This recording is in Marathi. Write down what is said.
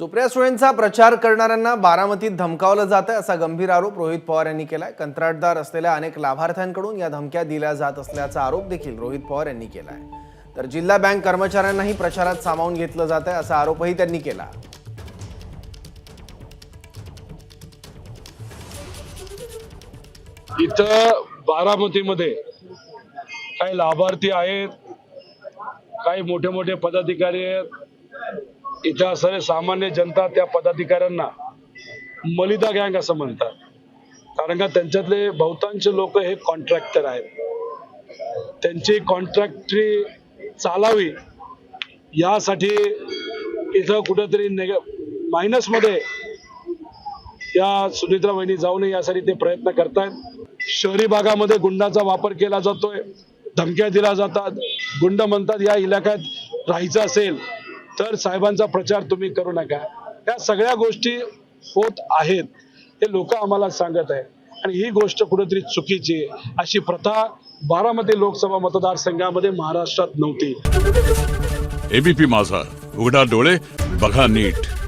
सुप्रिया सुळेंचा प्रचार करणाऱ्यांना बारामतीत धमकावलं जातं असा गंभीर आरोप रोहित पवार यांनी केलाय. कंत्राटदार असलेल्या अनेक लाभार्थ्यांकडून या धमक्या दिल्या जात असल्याचा आरोप देखील रोहित पवार यांनी केलाय. तर जिल्हा बँक कर्मचाऱ्यांनाही प्रचारात सामावून घेतलं जात आहे असा आरोपही त्यांनी केला. इथं बारामतीमध्ये काही लाभार्थी आहेत काही मोठे मोठे पदाधिकारी आहेत इथं सर्व सामान्य जनता त्या पदाधिकाऱ्यांना मलिदा गँग असं म्हणतात. कारण का त्यांच्यातले बहुतांश लोक हे कॉन्ट्रॅक्टर आहेत. त्यांची कॉन्ट्रॅक्टरी चालावी यासाठी इथं कुठंतरी नेग मायनसमध्ये या सुनित्रा वहिनी जाऊ नये यासाठी ते प्रयत्न करतायत. शहरी भागामध्ये गुंडाचा वापर केला जातोय धमक्या दिल्या जातात. गुंड म्हणतात या इलाक्यात राहायचं असेल तर साहेबांचा प्रचार तुम्ही करू नका. या सगळ्या गोष्टी होत आहेत हे लोक आम्हाला सांगत आहे आणि ही गोष्ट कुठेतरी चुकीची अशी प्रथा बारामती लोकसभा मतदारसंघामध्ये महाराष्ट्रात नव्हती. एबीपी माझा. उघडा डोळे बघा नीट.